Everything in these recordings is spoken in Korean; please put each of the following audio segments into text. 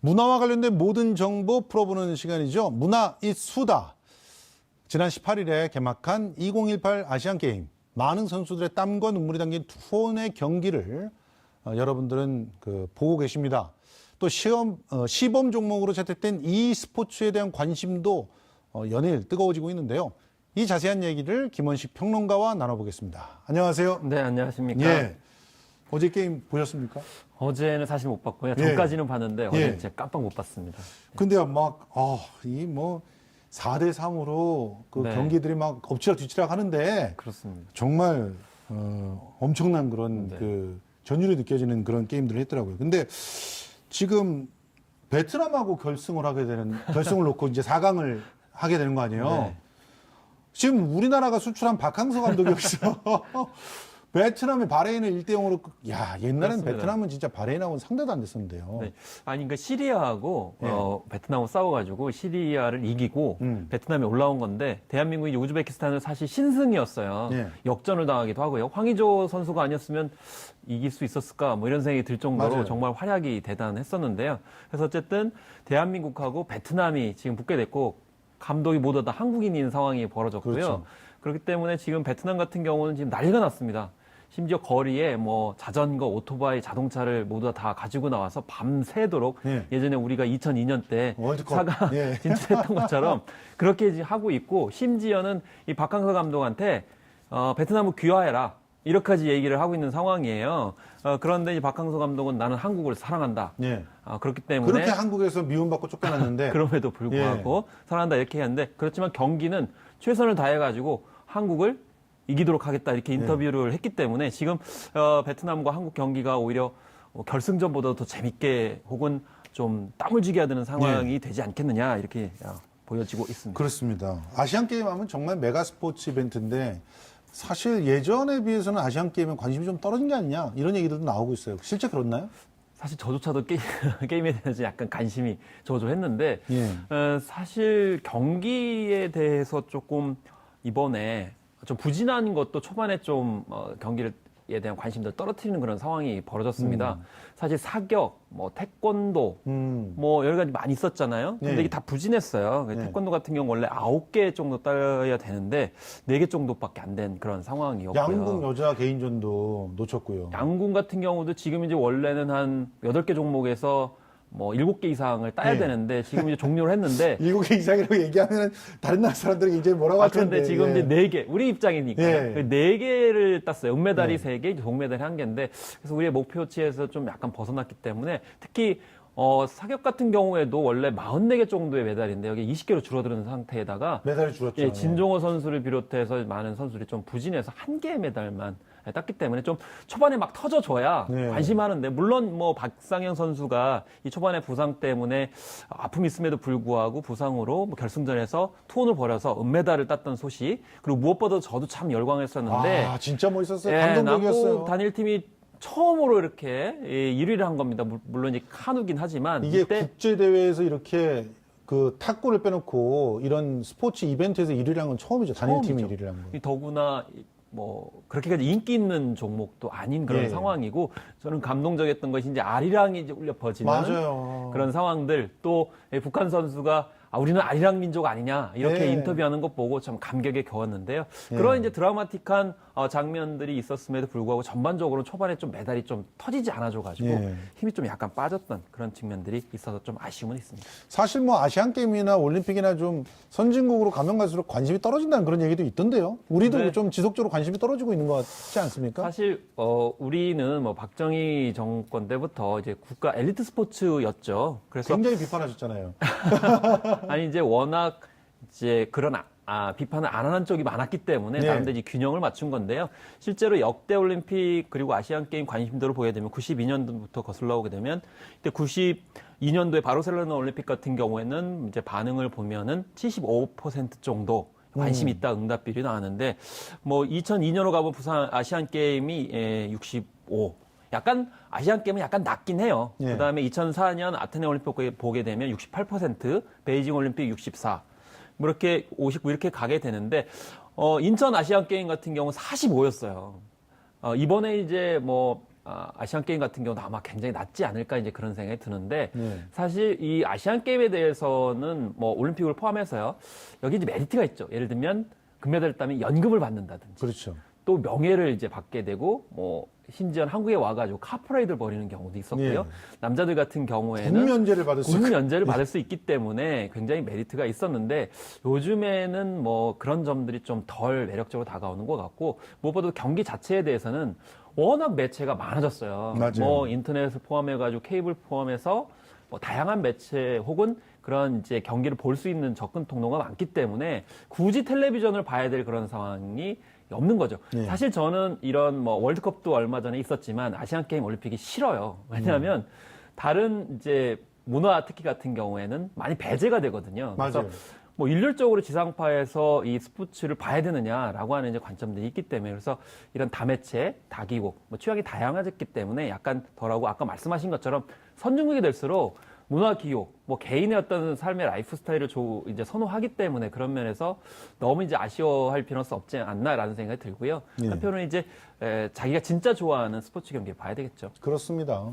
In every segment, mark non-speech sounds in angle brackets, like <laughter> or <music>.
문화와 관련된 모든 정보 풀어보는 시간이죠. 문화 이 수다. 지난 18일에 개막한 2018 아시안 게임 많은 선수들의 땀과 눈물이 담긴 투혼의 경기를 어, 여러분들은 그 보고 계십니다. 또 시험 어, 시범 종목으로 채택된 이 스포츠에 대한 관심도 어, 연일 뜨거워지고 있는데요. 이 자세한 얘기를 김원식 평론가와 나눠보겠습니다. 안녕하세요. 네, 안녕하십니까. 예. 어제 게임 보셨습니까? 어제는 사실 못 봤고요. 예. 전까지는 봤는데 어제 예. 제가 깜빡 못 봤습니다. 근데 막, 아, 이 뭐, 4대 3으로 그 네. 경기들이 막 엎치락 뒤치락 하는데 그렇습니다. 정말, 어, 엄청난 그런 네. 그 전율이 느껴지는 그런 게임들을 했더라고요. 근데 지금 베트남하고 결승을 하게 되는, 결승을 놓고 이제 4강을 하게 되는 거 아니에요? 네. 지금 우리나라가 수출한 박항서 감독이 여기서 <laughs> 베트남이 바레인을 1대 0으로, 야, 옛날엔 그렇습니다. 베트남은 진짜 바레인하고는 상대도 안 됐었는데요. 네. 아니, 그 시리아하고 예. 어, 베트남하고 싸워가지고 시리아를 이기고 음. 베트남이 올라온 건데 대한민국이 우즈베키스탄을 사실 신승이었어요. 예. 역전을 당하기도 하고요. 황의조 선수가 아니었으면 이길 수 있었을까 뭐 이런 생각이 들 정도로 맞아요. 정말 활약이 대단했었는데요. 그래서 어쨌든 대한민국하고 베트남이 지금 붙게 됐고 감독이 모두 다 한국인인 상황이 벌어졌고요. 그렇죠. 그렇기 때문에 지금 베트남 같은 경우는 지금 난리가 났습니다. 심지어 거리에 뭐 자전거, 오토바이, 자동차를 모두 다 가지고 나와서 밤새도록 예. 예전에 우리가 2002년 때 월드컵. 사가 예. <laughs> 진출했던 것처럼 그렇게 이제 하고 있고 심지어는 이 박항서 감독한테 어, 베트남을 귀화해라 이렇게까지 얘기를 하고 있는 상황이에요. 어, 그런데 이제 박항서 감독은 나는 한국을 사랑한다. 예. 아, 그렇기 때문에 그렇게 한국에서 미움받고 쫓겨났는데 <laughs> 그럼에도 불구하고 사랑한다 이렇게 했는데 그렇지만 경기는 최선을 다해가지고 한국을 이기도록 하겠다 이렇게 인터뷰를 했기 때문에 지금 어, 베트남과 한국 경기가 오히려 어, 결승전보다 더 재밌게 혹은 좀 땀을 쥐게 하는 상황이 되지 않겠느냐 이렇게 어, 보여지고 있습니다. 그렇습니다. 아시안 게임 하면 정말 메가 스포츠 이벤트인데 사실 예전에 비해서는 아시안 게임에 관심이 좀 떨어진 게 아니냐 이런 얘기들도 나오고 있어요. 실제 그렇나요? 사실 저조차도 게임, <laughs> 게임에 대해서 약간 관심이 저조했는데 예. 어, 사실 경기에 대해서 조금 이번에 좀 부진한 것도 초반에 좀 어, 경기를 에 대한 관심도 떨어뜨리는 그런 상황이 벌어졌습니다. 사실 사격, 뭐 태권도, 음. 뭐 여러 가지 많이 있었잖아요. 근데 네. 이게 다 부진했어요. 네. 태권도 같은 경우 원래 아홉 개 정도 따야 되는데 네 개 정도밖에 안 된 그런 상황이었고요. 양궁 여자 개인전도 놓쳤고요. 양궁 같은 경우도 지금 이제 원래는 한 여덟 개 종목에서 뭐 일곱 개 이상을 따야 네. 되는데 지금 이제 종료를 했는데 <laughs> 일곱 개 이상이라고 얘기하면 다른 나라 사람들이 이제 뭐라고 아, 할 텐데. 그런데 지금 예. 이제 네 개, 우리 입장이니까 예. 네 개를 땄어요. 은메달이 네. 세 개, 동메달이 한 개인데 그래서 우리의 목표치에서 좀 약간 벗어났기 때문에 특히 어, 사격 같은 경우에도 원래 44개 정도의 메달인데 여기 20개로 줄어드는 상태에다가 메달이 줄었죠. 예, 진종호 선수를 비롯해서 많은 선수들이 좀 부진해서 한 개의 메달만 땄기 때문에 좀 초반에 막 터져줘야 네. 관심하는데 물론 뭐 박상현 선수가 이 초반에 부상 때문에 아픔이 있음에도 불구하고 부상으로 뭐 결승전에서 투혼을 벌여서 은메달을 땄던 소식 그리고 무엇보다 저도 참 열광했었는데 아 진짜 멋있었어요. 예, 감동적이었어요. 단일팀이 처음으로 이렇게 예, 1위를 한 겁니다. 물- 물론 이제 카누긴 하지만 이게 국제 대회에서 이렇게 그 탁구를 빼놓고 이런 스포츠 이벤트에서 1위를 한 건 처음이죠. 단일팀이 처음이죠. 1위를 한 건. 이 더구나 이- 뭐 그렇게까지 인기 있는 종목도 아닌 그런 예. 상황이고 저는 감동적이었던 것이 이제 아리랑이 이제 울려 퍼지는 맞아요. 그런 상황들 또 예, 북한 선수가 아, 우리는 아리랑 민족 아니냐 이렇게 예. 인터뷰하는 것 보고 참 감격에 겨웠는데요. 그런 이제 드라마틱한 어, 장면들이 있었음에도 불구하고 전반적으로 초반에 좀 메달이 좀 터지지 않아줘가지고 예. 힘이 좀 약간 빠졌던 그런 측면들이 있어서 좀 아쉬움은 있습니다. 사실 뭐 아시안 게임이나 올림픽이나 좀 선진국으로 가면 갈수록 관심이 떨어진다는 그런 얘기도 있던데요. 우리도 네. 좀 지속적으로 관심이 떨어지고 있는 것 같지 않습니까? 사실 어 우리는 뭐 박정희 정권 때부터 이제 국가 엘리트 스포츠였죠. 그래서 굉장히 비판하셨잖아요. <laughs> 아니 이제 워낙 이제 그런 아, 아, 비판을 안 하는 쪽이 많았기 때문에 네. 나름대로 균형을 맞춘 건데요. 실제로 역대 올림픽 그리고 아시안 게임 관심도를 보게 되면 92년도부터 거슬러 오게 되면 이때 92년도에 바르셀로나 올림픽 같은 경우에는 이제 반응을 보면은 75% 정도 관심이 있다 응답 비율이 나왔는데 뭐 2002년으로 가본 부산 아시안 게임이 예, 65. 약간 아시안 게임은 약간 낮긴 해요. 예. 그다음에 2004년 아테네 올림픽 보게 되면 68%, 베이징 올림픽 64. 뭐 이렇게 59 이렇게 가게 되는데 어 인천 아시안 게임 같은 경우 45였어요. 어 이번에 이제 뭐 아, 아시안 게임 같은 경우도 아마 굉장히 낮지 않을까 이제 그런 생각이 드는데 네. 사실 이 아시안 게임에 대해서는 뭐 올림픽을 포함해서요 여기 이제 메리트가 있죠. 예를 들면 금메달을 따면 연금을 받는다든지 그렇죠. 또 명예를 이제 받게 되고 뭐 심지어 한국에 와가지고 카프레이드를 벌이는 경우도 있었고요. 예. 남자들 같은 경우에는 군 면제를 받을 수군있 면제를 <laughs> 받을 수 있기 때문에 굉장히 메리트가 있었는데 요즘에는 뭐 그런 점들이 좀 덜 매력적으로 다가오는 것 같고 무엇보다 경기 자체에 대해서는 워낙 매체가 많아졌어요. 맞아요. 뭐 인터넷을 포함해가지고 케이블 포함해서 뭐 다양한 매체 혹은 그런 이제 경기를 볼 수 있는 접근 통로가 많기 때문에 굳이 텔레비전을 봐야 될 그런 상황이 없는 거죠. 예. 사실 저는 이런 뭐 월드컵도 얼마 전에 있었지만 아시안 게임 올림픽이 싫어요. 왜냐하면 다른 이제 문화 특기 같은 경우에는 많이 배제가 되거든요. 그래서 맞아요. 뭐 일률적으로 지상파에서 이 스포츠를 봐야 되느냐라고 하는 이제 관점들이 있기 때문에 그래서 이런 다매체, 다기국, 뭐 취향이 다양해졌기 때문에 약간 덜하고 아까 말씀하신 것처럼 선진국이 될수록 문화 기록, 뭐 개인의 어떤 삶의 라이프 스타일을 조, 이제 선호하기 때문에 그런 면에서 너무 이제 아쉬워할 필요는 없지 않나라는 생각이 들고요. 예. 한편으로는 이제 에, 자기가 진짜 좋아하는 스포츠 경기를 봐야 되겠죠. 그렇습니다.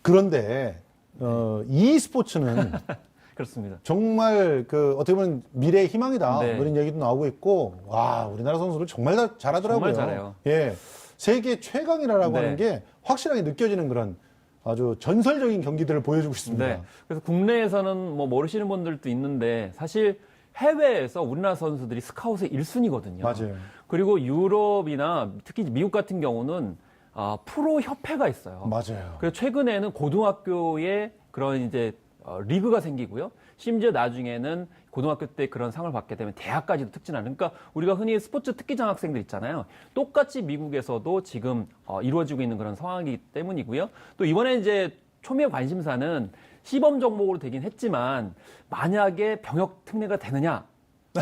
그런데 어, 이 스포츠는 <laughs> 그렇습니다. 정말 그 어떻게 보면 미래의 희망이다 네. 이런 얘기도 나오고 있고 와 우리나라 선수들 정말 다 잘하더라고요. 정말 잘해요. 예, 세계 최강이라고 네. 하는 게 확실하게 느껴지는 그런 아주 전설적인 경기들을 보여주고 있습니다. 네. 그래서 국내에서는 뭐 모르시는 분들도 있는데 사실 해외에서 우리나라 선수들이 스카웃의 1순위거든요. 맞아요. 그리고 유럽이나 특히 미국 같은 경우는 아, 프로 협회가 있어요. 맞아요. 그래서 최근에는 고등학교에 그런 이제 어, 리그가 생기고요. 심지어 나중에는 고등학교 때 그런 상을 받게 되면 대학까지도 특진하는. 그러니까 우리가 흔히 스포츠 특기장 학생들 있잖아요. 똑같이 미국에서도 지금 어, 이루어지고 있는 그런 상황이기 때문이고요. 또 이번에 이제 초미의 관심사는 시범 종목으로 되긴 했지만 만약에 병역 특례가 되느냐?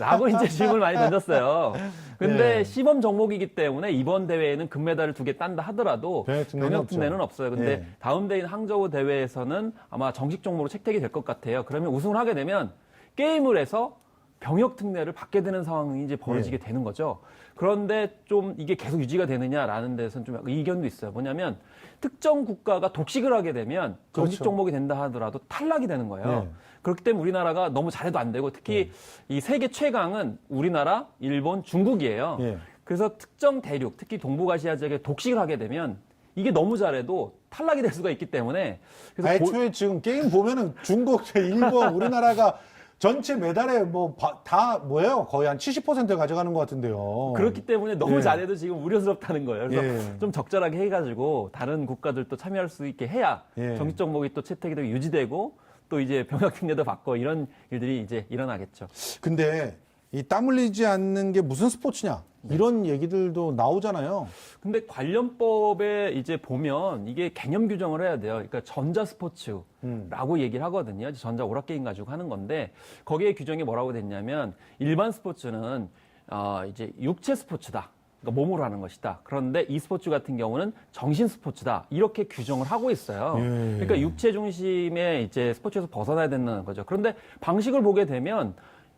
라고 이제 <laughs> 질문을 많이 던졌어요. 근데 네. 시범 종목이기 때문에 이번 대회에는 금메달을 두 개 딴다 하더라도 병역 특례는 없어요. 근데 네. 다음 대회인 항저우 대회에서는 아마 정식 종목으로 채택이 될 것 같아요. 그러면 우승을 하게 되면 게임을 해서 병역 특례를 받게 되는 상황이 이제 벌어지게 네. 되는 거죠. 그런데 좀 이게 계속 유지가 되느냐라는 데서는 좀 이견도 있어요. 뭐냐면 특정 국가가 독식을 하게 되면 정식 그렇죠. 종목이 된다 하더라도 탈락이 되는 거예요. 네. 그렇기 때문에 우리나라가 너무 잘해도 안 되고 특히 이 세계 최강은 우리나라, 일본, 중국이에요. 예. 그래서 특정 대륙, 특히 동북아시아 지역에 독식을 하게 되면 이게 너무 잘해도 탈락이 될 수가 있기 때문에 그래서 고- 애초에 지금 게임 보면은 중국, <laughs> 일본, 우리나라가 전체 메달에 뭐 다 뭐예요? 거의 한 70% 가져가는 것 같은데요. 그렇기 때문에 너무 예. 잘해도 지금 우려스럽다는 거예요. 그래서 예. 좀 적절하게 해가지고 다른 국가들도 참여할 수 있게 해야 예. 정식 종목이 또 채택이 되고 유지되고 또 이제 병역 특례도 받고 이런 일들이 이제 일어나겠죠. 근데 이 땀 흘리지 않는 게 무슨 스포츠냐? 네. 이런 얘기들도 나오잖아요. 근데 관련법에 이제 보면 이게 개념 규정을 해야 돼요. 그러니까 전자 스포츠라고 음. 얘기를 하거든요. 전자 오락 게임 가지고 하는 건데 거기에 규정이 뭐라고 됐냐면 일반 스포츠는 어 이제 육체 스포츠다. 그러니까 몸으로 하는 것이다. 그런데 이 스포츠 같은 경우는 정신 스포츠다. 이렇게 규정을 하고 있어요. 예. 그러니까 육체 중심의 이제 스포츠에서 벗어나야 된다는 거죠. 그런데 방식을 보게 되면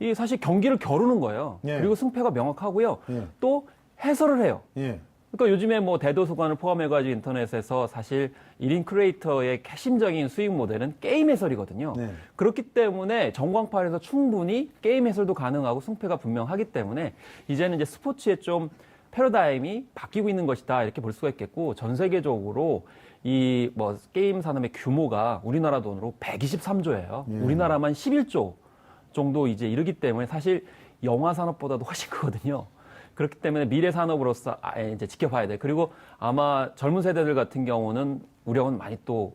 이 사실 경기를 겨루는 거예요. 예. 그리고 승패가 명확하고요. 예. 또 해설을 해요. 예. 그러니까 요즘에 뭐 대도서관을 포함해가지고 인터넷에서 사실 1인 크리에이터의 핵심적인 수익 모델은 게임 해설이거든요. 네. 그렇기 때문에 전광판에서 충분히 게임 해설도 가능하고 승패가 분명하기 때문에 이제는 이제 스포츠의 좀 패러다임이 바뀌고 있는 것이다 이렇게 볼 수가 있겠고 전 세계적으로 이 뭐 게임 산업의 규모가 우리나라 돈으로 123조예요. 예. 우리나라만 11조 정도 이제 이르기 때문에 사실 영화 산업보다도 훨씬 크거든요. 그렇기 때문에 미래 산업으로서 아, 이제 지켜봐야 돼. 그리고 아마 젊은 세대들 같은 경우는 우려는 많이 또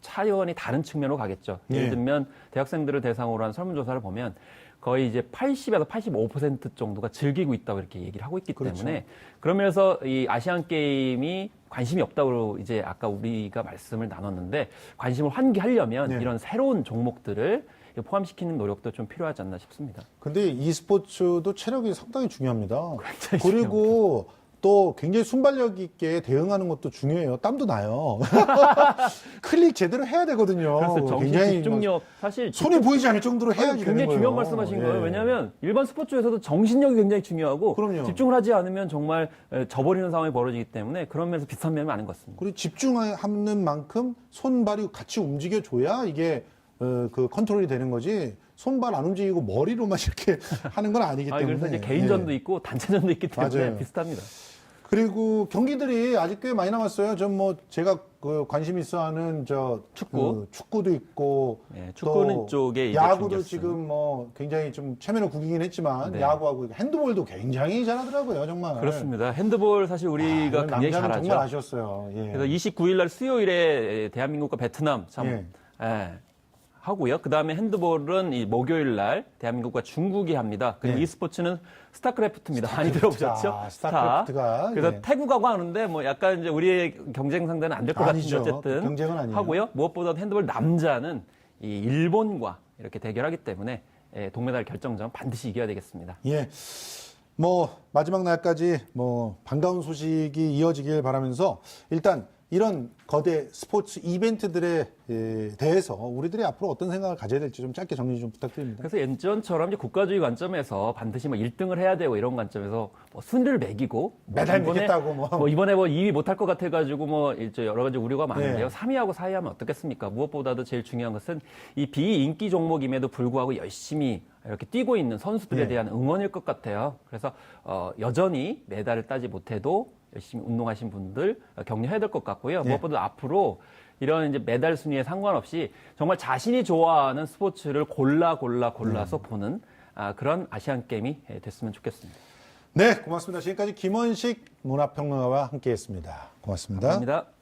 차원이 다른 측면으로 가겠죠. 예. 예를 들면 대학생들을 대상으로 한 설문조사를 보면 거의 이제 80에서 85% 정도가 즐기고 있다고 이렇게 얘기를 하고 있기 그렇죠. 때문에 그러면서 이 아시안 게임이 관심이 없다고 이제 아까 우리가 말씀을 나눴는데 관심을 환기하려면 네. 이런 새로운 종목들을 포함시키는 노력도 좀 필요하지 않나 싶습니다. 근데 이 스포츠도 체력이 상당히 중요합니다. 그리고 또 굉장히 순발력 있게 대응하는 것도 중요해요. 땀도 나요. <laughs> 클릭 제대로 해야 되거든요. 그래서 정신 어, 굉장히 집중력 사실 손이 보이지 않을 정도로 아니, 해야지 되는 굉장히 거예요. 중요한 말씀하신 거예요. 예. 왜냐하면 일반 스포츠에서도 정신력이 굉장히 중요하고 그럼요. 집중을 하지 않으면 정말 에, 져버리는 상황이 벌어지기 때문에 그런 면에서 비슷한 면이 많은 것 같습니다. 그리고 집중하는 만큼 손발이 같이 움직여줘야 이게 어, 그 컨트롤이 되는 거지. 손발 안 움직이고 머리로만 <laughs> 이렇게 하는 건 아니기 아, 때문에. 그래서 이제 개인전도 예. 있고 단체전도 있기 때문에 맞아요. 비슷합니다. 그리고 경기들이 아직 꽤 많이 남았어요. 전뭐 제가 그 관심 있어하는 저 축구. 그 축구도 있고 예, 축구는 또 쪽에 야구도. 지금 뭐 굉장히 좀 체면을 구기긴 했지만 네. 야구하고 핸드볼도 굉장히 잘하더라고요 정말. 그렇습니다. 핸드볼 사실 우리가 아, 굉장히 잘하죠. 정말 아쉬웠어요. 예. 그래서 29일 날 수요일에 대한민국과 베트남 참 예. 예, 하고요. 그 다음에 핸드볼은 이 목요일 날 대한민국과 중국이 합니다. 그리고 예. 이 스포츠는 스타크래프트입니다. 많이 들어보셨죠? 아, 스타크래프트가, 그래서 예. 태국하고 하는데 뭐 약간 이제 우리의 경쟁 상대는 안 될 것 같은데 아니죠. 어쨌든 경쟁은 아니에요. 하고요. 무엇보다 핸드볼 남자는 이 일본과 이렇게 대결하기 때문에 예, 동메달 결정전 반드시 이겨야 되겠습니다. 예. 뭐 마지막 날까지 뭐 반가운 소식이 이어지길 바라면서 일단 이런 거대 스포츠 이벤트들에 에, 대해서 우리들이 앞으로 어떤 생각을 가져야 될지 좀 짧게 정리 좀 부탁드립니다. 그래서 예전처럼 이제 국가주의 관점에서 반드시 뭐 1등을 해야 되고 이런 관점에서 뭐 순위를 매기고 뭐 메달 이번에 매겠다고 뭐. 이번에 뭐 2위 못할 것 같아가지고 뭐 이제 여러 가지 우려가 많은데요. 네. 3위하고 4위 하면 어떻겠습니까? 무엇보다도 제일 중요한 것은 이 비인기 종목임에도 불구하고 열심히 이렇게 뛰고 있는 선수들에 네. 대한 응원일 것 같아요. 그래서 어, 여전히 메달을 따지 못해도 열심히 운동하신 분들 격려해야 될 것 같고요. 네. 무엇보다 앞으로 이런 이제 메달 순위에 상관없이 정말 자신이 좋아하는 스포츠를 골라 골라 골라서 음. 보는 아, 그런 아시안 게임이 예, 됐으면 좋겠습니다. 네, 고맙습니다. 지금까지 김원식 문화평론가와 함께했습니다. 고맙습니다. 감사합니다.